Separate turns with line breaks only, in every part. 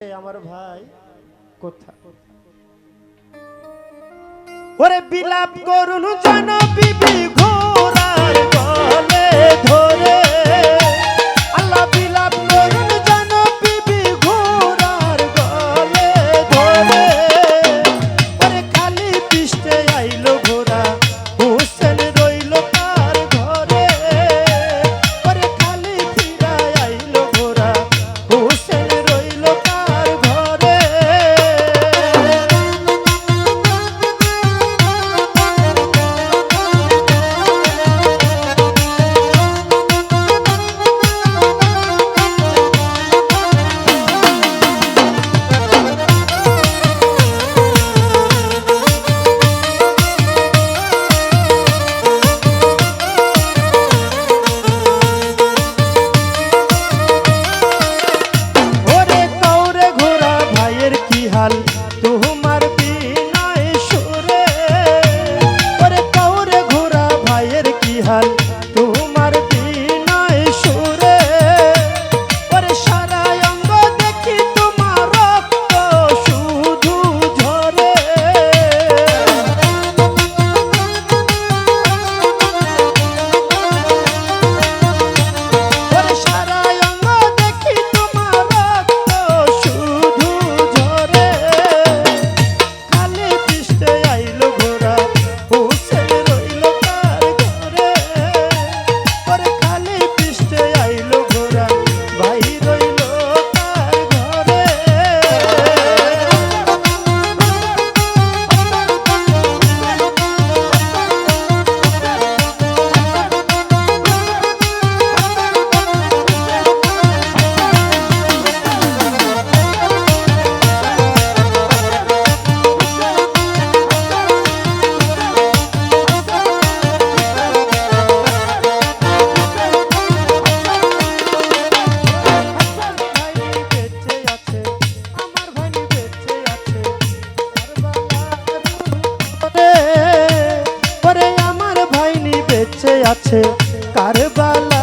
আমার ভাই কোথা ওরে বিলাপ করুন জানা বিবি ঘোড়ার ধরে। আছে কারবালা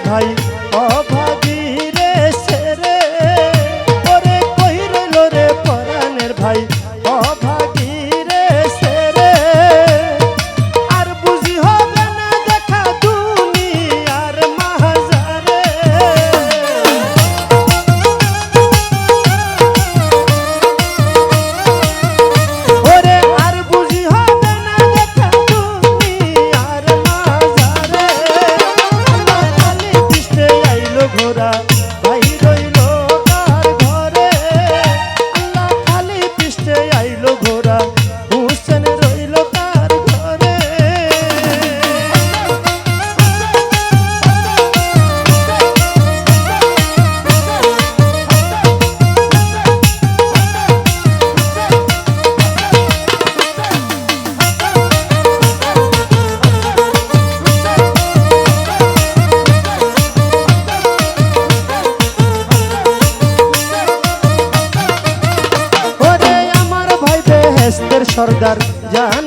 ভাই সর্দার জানিও